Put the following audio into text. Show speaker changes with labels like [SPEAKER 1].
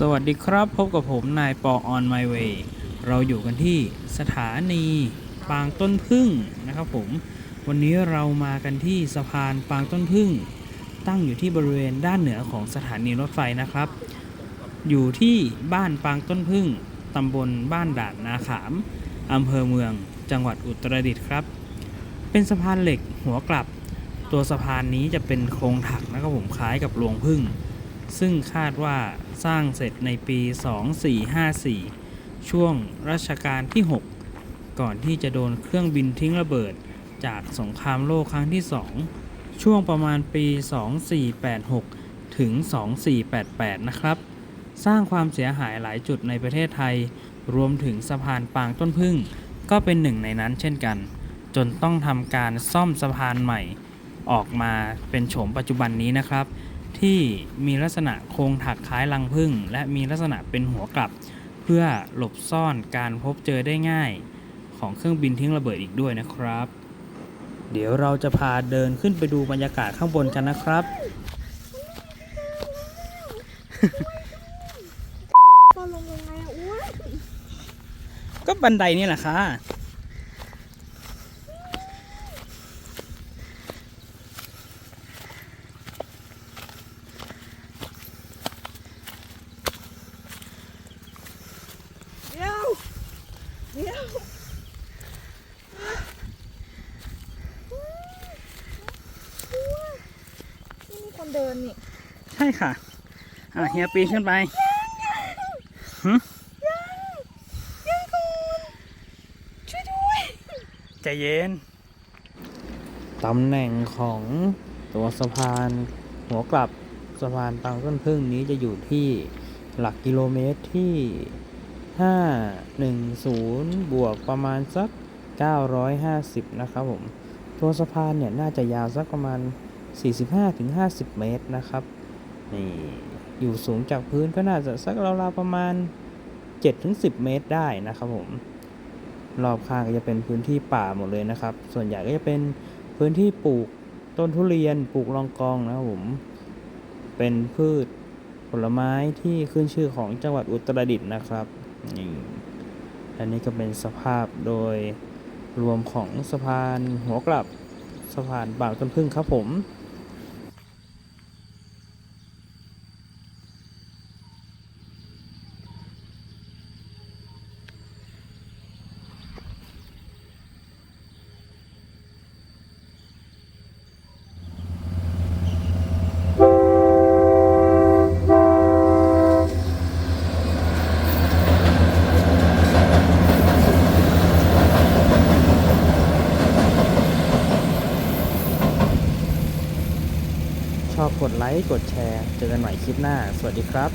[SPEAKER 1] สวัสดีครับพบกับผมนายปอ on my way เราอยู่กันที่สถานีปางต้นพึ่งนะครับผม วันนี้เรามากันที่สะพานปางต้นพึ่ง ตั้งอยู่ที่บริเวณด้านเหนือของสถานีรถไฟนะครับ อยู่ที่บ้านปางต้นพึ่งตำบลบ้านด่านนาขามอำเภอเมือง จังหวัดอุตรดิตถ์ครับ เป็นสะพานเหล็กหัวกลับ ตัวสะพานนี้จะเป็นโครงถักนะครับผมคล้ายกับรวงพึ่ง ซึ่งคาดว่าสร้างเสร็จในปี 2454 ช่วงรัชกาลที่ 6 ก่อนที่จะโดนเครื่องบินทิ้งระเบิดจากสงครามโลกครั้งที่ 2 ช่วงประมาณปี 2486 ถึง 2488 นะครับ สร้างความเสียหายหลายจุดในประเทศไทย รวมถึงสะพานปางต้นพึ่ง ก็เป็นหนึ่งในนั้นเช่นกัน จนต้องทำการซ่อมสะพานใหม่ ออกมาเป็นโฉมปัจจุบันนี้นะครับ ที่มีลักษณะโครงถักคล้ายรังผึ้งและมีลักษณะเป็นหัวกลับ เพื่อหลบซ่อนการพบเจอได้ง่าย ของเครื่องบินทิ้งระเบิดอีกด้วยนะครับ เดี๋ยวเราจะพาเดินขึ้นไปดูบรรยากาศข้างบนกันนะครับ
[SPEAKER 2] ก็ลงยังไงอะอ้วน
[SPEAKER 1] ก็บันไดนี่แหละค่ะ
[SPEAKER 2] เดี๋ยวเดี๋ยว นี่มีคนเดินนี่
[SPEAKER 1] ใช่ค่ะ อะเฮียปีนขึ้นไปหึ
[SPEAKER 2] ยังก่อนช่วยด้วย
[SPEAKER 1] ใจเย็น ตำแหน่งของตัวสะพานหัวกลับสะพานปางต้นพึ่งนี้จะอยู่ที่หลักกิโลเมตรที่ 510 บวกประมาณสัก 950 นะครับผม ตัวสะพานเนี่ยน่าจะยาวสักประมาณ 45-50 เมตรนะครับ นี่ อยู่สูงจากพื้นก็น่าจะสักราวๆประมาณ 7-10 เมตรได้นะครับผม รอบข้างก็จะเป็นพื้นที่ป่าหมดเลยนะครับ ส่วนใหญ่ก็จะเป็นพื้นที่ปลูกต้นทุเรียน ปลูกลองกองนะครับผม เป็นพืชผลไม้ที่ขึ้นชื่อของจังหวัดอุตรดิตถ์นะครับ นี่อันนี้ก็เป็นสภาพโดยรวมของสะพานหัวกลับสะพานบากต้นพึ่งครับผม ชอบกดไลค์ กดแชร์ เจอกันใหม่คลิปหน้า สวัสดีครับ